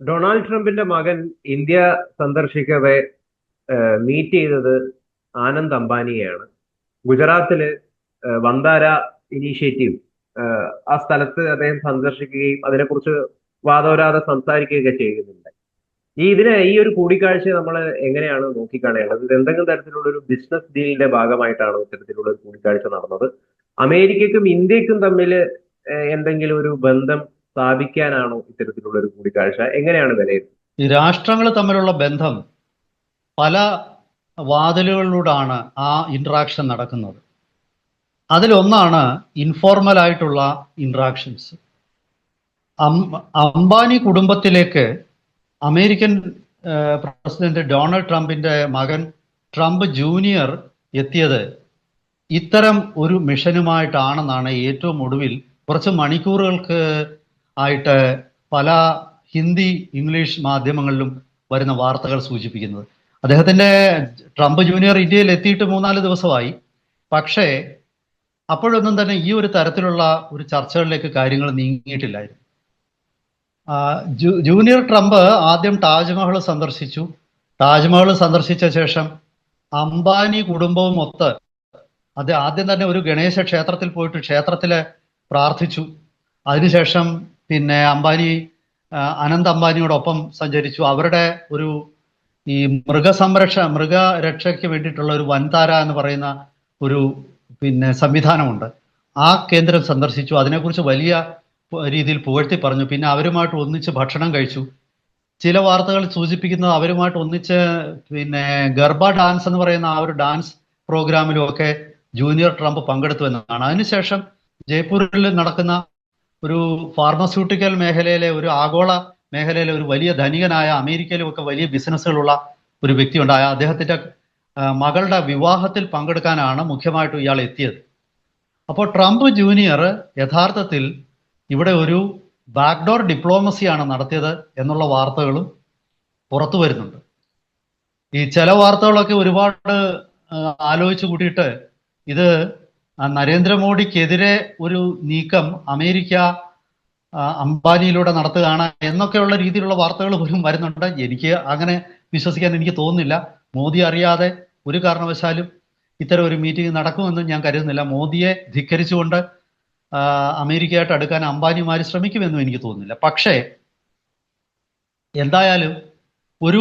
Donald ട്രംപിന്റെ മകൻ India സന്ദർശിക്കവെ meet ചെയ്തത് ആനന്ദ് അംബാനിയെയാണ്. ഗുജറാത്തിൽ വന്ദാര ഇനീഷ്യേറ്റീവ് ആ സ്ഥലത്ത് അദ്ദേഹം സന്ദർശിക്കുകയും അതിനെക്കുറിച്ച് വാദോരാതെ സംസാരിക്കുകയൊക്കെ ചെയ്യുന്നുണ്ട്. ഈ ഇതിനെ ഈ ഒരു കൂടിക്കാഴ്ച നമ്മൾ എങ്ങനെയാണ് നോക്കിക്കാണേണ്ടത്? ഇത് എന്തെങ്കിലും തരത്തിലുള്ള ഒരു ബിസിനസ് ഡീലിന്റെ ഭാഗമായിട്ടാണ് ഇത്തരത്തിലുള്ള ഒരു കൂടിക്കാഴ്ച നടന്നത്? അമേരിക്കക്കും ഇന്ത്യക്കും തമ്മിൽ എന്തെങ്കിലും ഒരു ബന്ധം സ്ഥാപിക്കാനാണോ ഇത്തരത്തിലുള്ള ഒരു കൂടിക്കാഴ്ച? എങ്ങനെയാണ് വിലയിരുത്തുന്നത്? ഈ രാഷ്ട്രങ്ങൾ തമ്മിലുള്ള ബന്ധം പല വാതിലുകളിലൂടെയാണ് ആ ഇന്ററാക്ഷൻ നടക്കുന്നത്. അതിലൊന്നാണ് ഇൻഫോർമൽ ആയിട്ടുള്ള ഇൻട്രാക്ഷൻസ് അംബാനി കുടുംബത്തിലേക്ക് അമേരിക്കൻ പ്രസിഡന്റ് ഡൊണാൾഡ് ട്രംപിന്റെ മകൻ ട്രംപ് ജൂനിയർ എത്തിയത് ഇത്തരം ഒരു മിഷനുമായിട്ടാണെന്നാണ് ഏറ്റവും ഒടുവിൽ കുറച്ച് മണിക്കൂറുകൾക്ക് ആയിട്ട് പല ഹിന്ദി ഇംഗ്ലീഷ് മാധ്യമങ്ങളിലും വരുന്ന വാർത്തകൾ സൂചിപ്പിക്കുന്നത്. അദ്ദേഹത്തിന്റെ ട്രംപ് ജൂനിയർ ഇന്ത്യയിൽ എത്തിയിട്ട് മൂന്നാൽ ദിവസമായി. പക്ഷേ അപ്പോഴൊന്നും തന്നെ ഈ ഒരു തരത്തിലുള്ള ഒരു ചർച്ചകളിലേക്ക് കാര്യങ്ങൾ നീങ്ങിയിട്ടില്ലായിരുന്നു. ജൂനിയർ ട്രംപ് ആദ്യം താജ്മഹൽ സന്ദർശിച്ചു. താജ്മഹൽ സന്ദർശിച്ച ശേഷം അംബാനി കുടുംബവും ഒത്ത് അത് ആദ്യം തന്നെ ഒരു ഗണേശ ക്ഷേത്രത്തിൽ പോയിട്ട് ക്ഷേത്രത്തിൽ പ്രാർത്ഥിച്ചു. അതിനുശേഷം പിന്നെ അംബാനി അനന്ത് അംബാനിയോടൊപ്പം സഞ്ചരിച്ചു. അവരുടെ ഒരു ഈ മൃഗസംരക്ഷ മൃഗരക്ഷയ്ക്ക് വേണ്ടിയിട്ടുള്ള ഒരു വൻതാര എന്ന് പറയുന്ന ഒരു പിന്നെ സംവിധാനമുണ്ട്. ആ കേന്ദ്രം സന്ദർശിച്ചു. അതിനെക്കുറിച്ച് വലിയ രീതിയിൽ പുകഴ്ത്തി പറഞ്ഞു. പിന്നെ അവരുമായിട്ട് ഒന്നിച്ച് ഭക്ഷണം കഴിച്ചു. ചില വാർത്തകൾ സൂചിപ്പിക്കുന്നത് അവരുമായിട്ട് ഒന്നിച്ച് പിന്നെ ഗർഭ ഡാൻസ് എന്ന് പറയുന്ന ആ ഒരു ഡാൻസ് പ്രോഗ്രാമിലും ഒക്കെ ജൂനിയർ ട്രംപ് പങ്കെടുത്തു എന്നാണ് അതിനുശേഷം ജയ്പൂരിൽ നടക്കുന്ന ഒരു ഫാർമസ്യൂട്ടിക്കൽ മേഖലയിലെ ഒരു ആഗോള മേഖലയിലെ ഒരു വലിയ ധനികനായ അമേരിക്കയിലും ഒക്കെ വലിയ ബിസിനസ്സുകളുള്ള ഒരു വ്യക്തിയുണ്ടായ അദ്ദേഹത്തിന്റെ മകളുടെ വിവാഹത്തിൽ പങ്കെടുക്കാനാണ് മുഖ്യമായിട്ടും ഇയാൾ എത്തിയത്. അപ്പോൾ ട്രംപ് ജൂനിയർ യഥാർത്ഥത്തിൽ ഇവിടെ ഒരു ബാക്ക്ഡോർ ഡിപ്ലോമസിയാണ് നടത്തിയത് എന്നുള്ള വാർത്തകളും പുറത്തു വരുന്നുണ്ട്. ഈ ചില വാർത്തകളൊക്കെ ഒരുപാട് ആലോചിച്ച് കൂട്ടിയിട്ട് ഇത് നരേന്ദ്രമോദിക്കെതിരെ ഒരു നീക്കം അമേരിക്ക അംബാനിയിലൂടെ നടത്തുകയാണ് എന്നൊക്കെയുള്ള രീതിയിലുള്ള വാർത്തകൾ പോലും വരുന്നുണ്ട്. എനിക്ക് അങ്ങനെ വിശ്വസിക്കാൻ എനിക്ക് തോന്നുന്നില്ല. മോദി അറിയാതെ ഒരു കാരണവശാലും ഇത്തരം ഒരു മീറ്റിംഗ് നടക്കുമെന്ന് ഞാൻ കരുതുന്നില്ല. മോദിയെ ധിക്കരിച്ചുകൊണ്ട് അമേരിക്കയായിട്ട് അടുക്കാൻ അംബാനിമാർ ശ്രമിക്കുമെന്നും എനിക്ക് തോന്നുന്നില്ല. പക്ഷേ എന്തായാലും ഒരു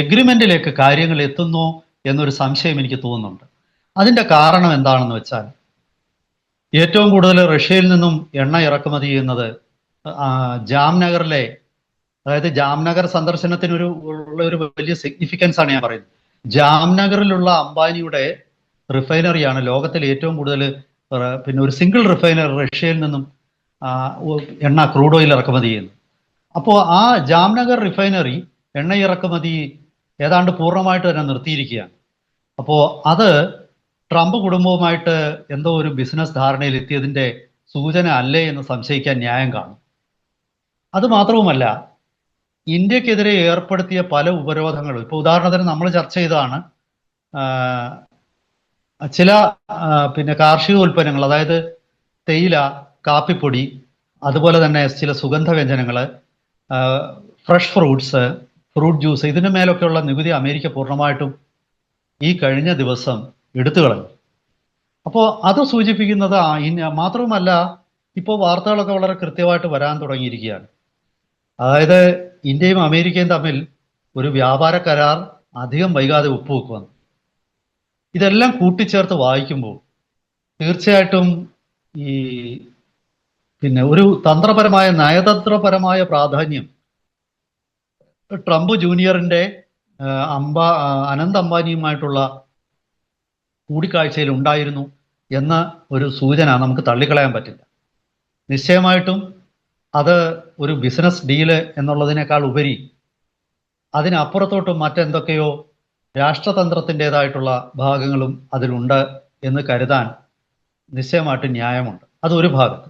എഗ്രിമെന്റിലേക്ക് കാര്യങ്ങൾ എത്തുന്നു എന്നൊരു സംശയം എനിക്ക് തോന്നുന്നുണ്ട്. അതിന്റെ കാരണം എന്താണെന്ന് വെച്ചാൽ ഏറ്റവും കൂടുതൽ റഷ്യയിൽ നിന്നും എണ്ണ ഇറക്കുമതി ചെയ്യുന്നത് ജാംനഗറിലെ അതായത് ജാംനഗർ സന്ദർശനത്തിനൊരു ഉള്ള ഒരു വലിയ സിഗ്നിഫിക്കൻസ് ആണ് ഞാൻ പറയുന്നത്. ജാംനഗറിലുള്ള അംബാനിയുടെ റിഫൈനറിയാണ് ലോകത്തിൽ ഏറ്റവും കൂടുതൽ പിന്നെ ഒരു സിംഗിൾ റിഫൈനറി റഷ്യയിൽ നിന്നും എണ്ണ ക്രൂഡ് ഓയിൽ ഇറക്കുമതി ചെയ്യുന്നത്. അപ്പോൾ ആ ജാംനഗർ റിഫൈനറി എണ്ണ ഇറക്കുമതി ഏതാണ്ട് പൂർണമായിട്ട് തന്നെ നിർത്തിയിരിക്കുകയാണ്. അപ്പോൾ അത് ട്രംപ് കുടുംബവുമായിട്ട് എന്തോ ഒരു ബിസിനസ് ധാരണയിൽ എത്തിയതിന്റെ സൂചന അല്ലേ എന്ന് സംശയിക്കാൻ ന്യായം കാണും. അത് മാത്രവുമല്ല ഇന്ത്യക്കെതിരെ ഏർപ്പെടുത്തിയ പല ഉപരോധങ്ങളും ഇപ്പോൾ ഉദാഹരണത്തിന് നമ്മൾ ചർച്ച ചെയ്തതാണ് ചില പിന്നെ കാർഷിക ഉൽപ്പന്നങ്ങൾ അതായത് തേയില കാപ്പിപ്പൊടി അതുപോലെ തന്നെ ചില സുഗന്ധ വ്യഞ്ജനങ്ങൾ ഫ്രഷ് ഫ്രൂട്ട്സ് ഫ്രൂട്ട് ജ്യൂസ് ഇതിനു മേലൊക്കെയുള്ള നികുതി അമേരിക്ക പൂർണമായിട്ടും ഈ കഴിഞ്ഞ ദിവസം എടുത്തു കളഞ്ഞു അപ്പോൾ അത് സൂചിപ്പിക്കുന്നത് മാത്രവുമല്ല ഇപ്പോൾ വാർത്തകളൊക്കെ വളരെ കൃത്യമായിട്ട് വരാൻ തുടങ്ങിയിരിക്കുകയാണ്. അതായത് ഇന്ത്യയും അമേരിക്കയും തമ്മിൽ ഒരു വ്യാപാര കരാർ അധികം വൈകാതെ ഒപ്പുവെക്കുവാണ് ഇതെല്ലാം കൂട്ടിച്ചേർത്ത് വായിക്കുമ്പോൾ തീർച്ചയായിട്ടും ഈ പിന്നെ ഒരു തന്ത്രപരമായ നയതന്ത്രപരമായ പ്രാധാന്യം ട്രംപ് ജൂനിയറിന്റെ അംബ അനന്ത് അംബാനിയുമായിട്ടുള്ള കൂടിക്കാഴ്ചയിൽ ഉണ്ടായിരുന്നു എന്ന ഒരു സൂചന നമുക്ക് തള്ളിക്കളയാൻ പറ്റില്ല. നിശ്ചയമായിട്ടും അത് ഒരു ബിസിനസ് ഡീൽ എന്നുള്ളതിനേക്കാൾ ഉപരി അതിനപ്പുറത്തോട്ടും മറ്റെന്തൊക്കെയോ രാഷ്ട്രതന്ത്രത്തിന്റെതായിട്ടുള്ള ഭാഗങ്ങളും അതിലുണ്ട് എന്ന് കരുതാൻ നിശ്ചയമായിട്ട് ന്യായമുണ്ട്. അതൊരു ഭാഗത്ത്.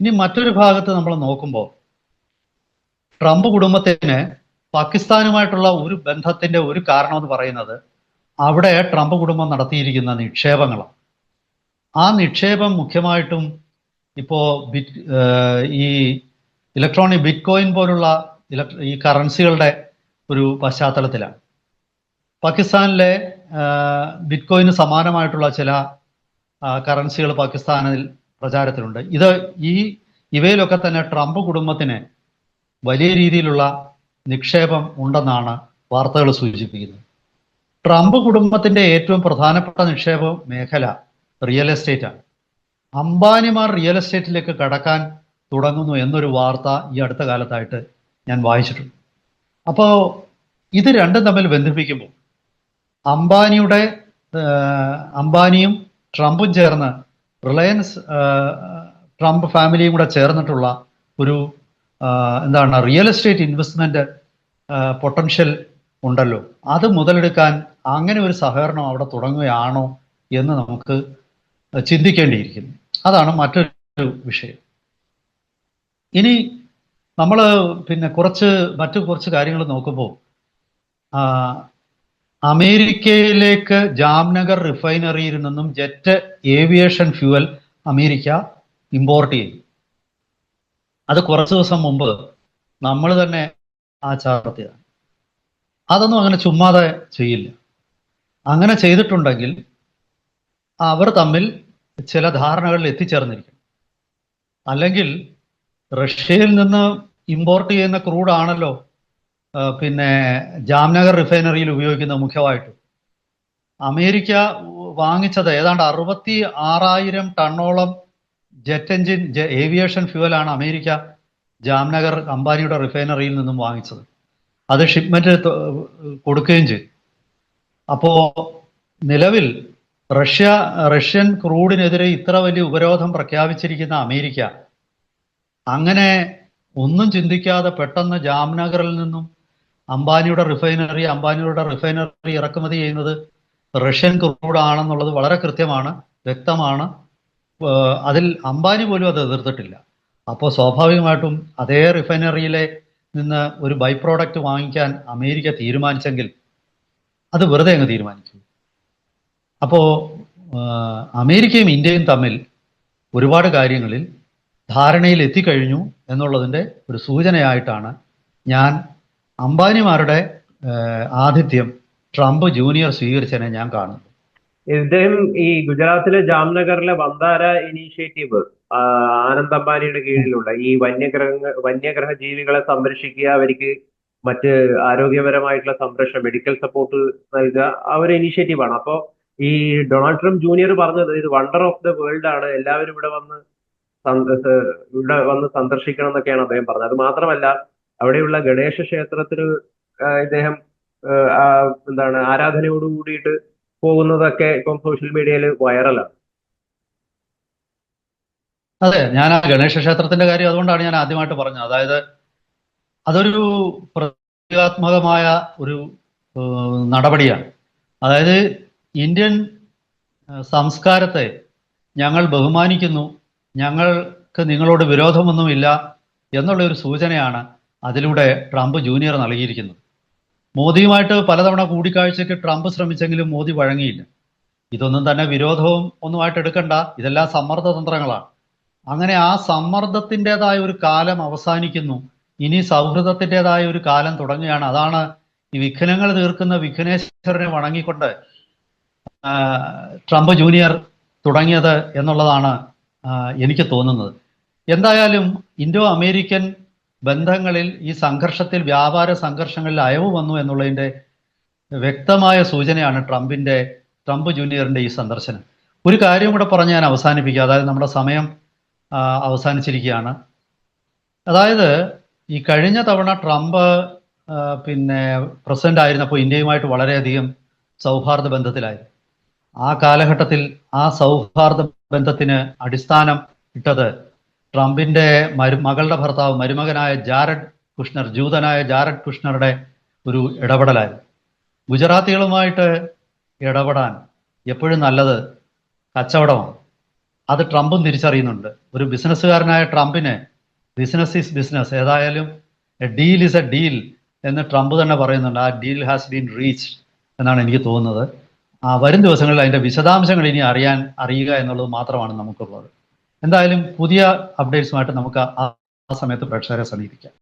ഇനി മറ്റൊരു ഭാഗത്ത് നമ്മൾ നോക്കുമ്പോൾ ട്രംപ് കുടുംബത്തിന് പാകിസ്ഥാനുമായിട്ടുള്ള ഒരു ബന്ധത്തിന്റെ ഒരു കാരണം എന്ന് പറയുന്നത് അവിടെ ട്രംപ് കുടുംബം നടത്തിയിരിക്കുന്ന നിക്ഷേപങ്ങളാണ് ആ നിക്ഷേപം മുഖ്യമായിട്ടും ഇപ്പോ ഈ ഇലക്ട്രോണിക് ബിറ്റ് കോയിൻ പോലുള്ള ഈ കറൻസികളുടെ ഒരു പശ്ചാത്തലത്തിലാണ്. പാകിസ്ഥാനിലെ ബിറ്റ് കോയിന് സമാനമായിട്ടുള്ള ചില കറൻസികൾ പാകിസ്ഥാനിൽ പ്രചാരത്തിലുണ്ട്. ഇത് ഈ ഇവയിലൊക്കെ തന്നെ ട്രംപ് കുടുംബത്തിന് വലിയ രീതിയിലുള്ള നിക്ഷേപം ഉണ്ടെന്നാണ് വാർത്തകൾ സൂചിപ്പിക്കുന്നത്. ട്രംപ് കുടുംബത്തിന്റെ ഏറ്റവും പ്രധാനപ്പെട്ട നിക്ഷേപ മേഖല റിയൽ എസ്റ്റേറ്റ് ആണ്. അംബാനിമാർ റിയൽ എസ്റ്റേറ്റിലേക്ക് കടക്കാൻ തുടങ്ങുന്നു എന്നൊരു വാർത്ത ഈ അടുത്ത കാലത്തായിട്ട് ഞാൻ വായിച്ചിട്ടുണ്ട്. അപ്പോൾ ഇത് രണ്ടും തമ്മിൽ ബന്ധിപ്പിക്കുമ്പോൾ അംബാനിയുടെ അംബാനിയും ട്രംപും ചേർന്ന് റിലയൻസ് ട്രംപ് ഫാമിലിയും കൂടെ ചേർന്നിട്ടുള്ള ഒരു എന്താണ് റിയൽ എസ്റ്റേറ്റ് ഇൻവെസ്റ്റ്മെന്റ് പൊട്ടൻഷ്യൽ ഉണ്ടല്ലോ. അത് മുതലെടുക്കാൻ അങ്ങനെ ഒരു സഹകരണം അവിടെ തുടങ്ങുകയാണോ എന്ന് നമുക്ക് ചിന്തിക്കേണ്ടിയിരിക്കുന്നു. അതാണ് മറ്റൊരു വിഷയം. ഇനി നമ്മൾ പിന്നെ കുറച്ച് മറ്റു കുറച്ച് കാര്യങ്ങൾ നോക്കുമ്പോൾ അമേരിക്കയിലേക്ക് ജാംനഗർ റിഫൈനറിയിൽ നിന്നും jet aviation fuel America import ചെയ്തു. അത് കുറച്ച് ദിവസം മുമ്പ് നമ്മൾ തന്നെ ആ ചാർത്തിയതാണ് അതൊന്നും അങ്ങനെ ചുമ്മാതെ ചെയ്യില്ല. അങ്ങനെ ചെയ്തിട്ടുണ്ടെങ്കിൽ അവർ തമ്മിൽ ചില ധാരണകളിൽ എത്തിച്ചേർന്നിരിക്കും. അല്ലെങ്കിൽ റഷ്യയിൽ നിന്ന് ഇമ്പോർട്ട് ചെയ്യുന്ന ക്രൂഡ് ആണല്ലോ പിന്നെ ജാംനഗർ റിഫൈനറിയിൽ ഉപയോഗിക്കുന്നത് മുഖ്യമായിട്ടും. അമേരിക്ക വാങ്ങിച്ചത് ഏതാണ്ട് അറുപത്തി ആറായിരം ടണ്ണോളം ജെറ്റ് എഞ്ചിൻ ഏവിയേഷൻ ഫ്യൂവലാണ് അമേരിക്ക ജാംനഗർ അംബാനിയുടെ റിഫൈനറിയിൽ നിന്നും വാങ്ങിച്ചത്. അത് ഷിപ്മെന്റ് കൊടുക്കുകയും ചെയ്തു. അപ്പോ നിലവിൽ റഷ്യ റഷ്യൻ ക്രൂഡിനെതിരെ ഇത്ര വലിയ ഉപരോധം പ്രഖ്യാപിച്ചിരിക്കുന്ന അമേരിക്ക അങ്ങനെ ഒന്നും ചിന്തിക്കാതെ പെട്ടെന്ന് ജാംനഗറിൽ നിന്നും അംബാനിയുടെ റിഫൈനറി അംബാനിയുടെ റിഫൈനറി ഇറക്കുമതി ചെയ്യുന്നത് റഷ്യൻ ക്രൂഡ് ആണെന്നുള്ളത് വളരെ കൃത്യമാണ് വ്യക്തമാണ്. അതിൽ അംബാനി പോലും അത് എതിർത്തിട്ടില്ല. അപ്പോൾ സ്വാഭാവികമായിട്ടും അതേ റിഫൈനറിയിലെ നിന്ന് ഒരു ബൈ പ്രോഡക്റ്റ് വാങ്ങിക്കാൻ അമേരിക്ക തീരുമാനിച്ചെങ്കിൽ അത് വെറുതെ അങ്ങ് തീരുമാനിച്ചു. അപ്പോൾ അമേരിക്കയും ഇന്ത്യയും തമ്മിൽ ഒരുപാട് കാര്യങ്ങളിൽ ധാരണയിൽ എത്തിക്കഴിഞ്ഞു എന്നുള്ളതിന്റെ ഒരു സൂചനയായിട്ടാണ് ഞാൻ അംബാനിമാരുടെ ആതിഥ്യം ട്രംപ് ജൂനിയർ സ്വീകരിച്ചതിനെ ഞാൻ കാണുന്നു ഇദ്ദേഹം ഈ ഗുജറാത്തിലെ ജാംനഗറിലെ വന്താര ഇനീഷ്യേറ്റീവ് ആനന്ദ് അംബാനിയുടെ കീഴിലുള്ള ഈ വന്യഗ്രഹ വന്യഗ്രഹ ജീവികളെ സംരക്ഷിക്കുക അവർക്ക് മറ്റ് ആരോഗ്യപരമായിട്ടുള്ള സംരക്ഷണം മെഡിക്കൽ സപ്പോർട്ട് നൽകുക ആ ഒരു ഇനീഷ്യേറ്റീവാണ്. അപ്പോൾ ഈ ഡൊണാൾഡ് ട്രംപ് ജൂനിയർ പറഞ്ഞത് ഇത് വണ്ടർ ഓഫ് ദ വേൾഡ് ആണ് എല്ലാവരും ഇവിടെ വന്ന് ഇവിടെ വന്ന് സന്ദർശിക്കണം എന്നൊക്കെയാണ് അദ്ദേഹം പറഞ്ഞത്. അത് മാത്രമല്ല അവിടെയുള്ള ഗണേശ ക്ഷേത്രത്തിൽ ഇദ്ദേഹം എന്താണ് ആരാധനയോട് കൂടിയിട്ട് പോകുന്നതൊക്കെ ഇപ്പം സോഷ്യൽ മീഡിയയിൽ വൈറലാണ് അതെ ഞാൻ ആ ഗണേശ ക്ഷേത്രത്തിന്റെ കാര്യം അതുകൊണ്ടാണ് ഞാൻ ആദ്യമായിട്ട് പറഞ്ഞത്. അതായത് അതൊരു പ്രതീകാത്മകമായ ഒരു നടപടിയാണ്. അതായത് ഇന്ത്യൻ സംസ്കാരത്തെ ഞങ്ങൾ ബഹുമാനിക്കുന്നു ഞങ്ങൾക്ക് നിങ്ങളോട് വിരോധമൊന്നുമില്ല എന്നുള്ള ഒരു സൂചനയാണ് അതിലൂടെ ട്രംപ് ജൂനിയർ നൽകിയിരിക്കുന്നത്. മോദിയുമായിട്ട് പലതവണ കൂടിക്കാഴ്ചയ്ക്ക് ട്രംപ് ശ്രമിച്ചെങ്കിലും മോദി വഴങ്ങിയില്ല. ഇതൊന്നും തന്നെ വിരോധവും ഒന്നുമായിട്ട് എടുക്കണ്ട. ഇതെല്ലാം സമ്മർദ്ദ തന്ത്രങ്ങളാണ്. അങ്ങനെ ആ സമ്മർദ്ദത്തിന്റെതായ ഒരു കാലം അവസാനിക്കുന്നു. ഇനി സൗഹൃദത്തിന്റെതായ ഒരു കാലം തുടങ്ങുകയാണ്. അതാണ് ഈ വിഘ്നങ്ങൾ തീർക്കുന്ന വിഘ്നേശ്വരനെ വണങ്ങിക്കൊണ്ട് ട്രംപ് ജൂനിയർ തുടങ്ങിയത് എന്നുള്ളതാണ് എനിക്ക് തോന്നുന്നത്. എന്തായാലും ഇൻഡോ അമേരിക്കൻ ബന്ധങ്ങളിൽ ഈ സംഘർഷത്തിൽ വ്യാപാര സംഘർഷങ്ങളിൽ അയവ് വന്നു എന്നുള്ളതിന്റെ വ്യക്തമായ സൂചനയാണ് ട്രംപിന്റെ ട്രംപ് ജൂനിയറിന്റെ ഈ സന്ദർശനം. ഒരു കാര്യം കൂടെ പറഞ്ഞ് ഞാൻ അവസാനിപ്പിക്കുക അതായത് നമ്മുടെ സമയം അവസാനിച്ചിരിക്കുകയാണ്. അതായത് ഈ കഴിഞ്ഞ തവണ ട്രംപ് പിന്നെ പ്രസിഡന്റ് ആയിരുന്നപ്പോൾ ഇന്ത്യയുമായിട്ട് വളരെയധികം സൗഹാർദ്ദ ബന്ധത്തിലായിരുന്നു. ആ കാലഘട്ടത്തിൽ ആ സൗഹാർദ്ദ ബന്ധത്തിന് അടിസ്ഥാനം ഇട്ടത് ട്രംപിന്റെ മരു മകളുടെ ഭർത്താവ് മരുമകനായ ജാരഡ് കുഷ്ണർ ജൂതനായ ജാരഡ് കുഷ്ണറുടെ ഒരു ഇടപെടലായിരുന്നു. ഗുജറാത്തികളുമായിട്ട് ഇടപെടാൻ എപ്പോഴും നല്ലത് കച്ചവടമാണ്. അത് ട്രംപും തിരിച്ചറിയുന്നുണ്ട്. ഒരു ബിസിനസ്സുകാരനായ ട്രംപിന് ബിസിനസ് ഈസ് ബിസിനസ് ഏതായാലും a deal is a deal എന്ന് ട്രംപ് തന്നെ പറയുന്നുണ്ട്. ആ ഡീൽ ഹാസ് ബീൻ റീച്ച് എന്നാണ് എനിക്ക് തോന്നുന്നത്. ആ വരും ദിവസങ്ങളിൽ അതിന്റെ വിശദാംശങ്ങൾ ഇനി അറിയാൻ അറിയുക എന്നുള്ളത് മാത്രമാണ് നമുക്കുള്ളത്. എന്തായാലും പുതിയ അപ്ഡേറ്റ്സുമായിട്ട് നമുക്ക് ആ സമയത്ത് പ്രേക്ഷകരെ സമീപിക്കാം.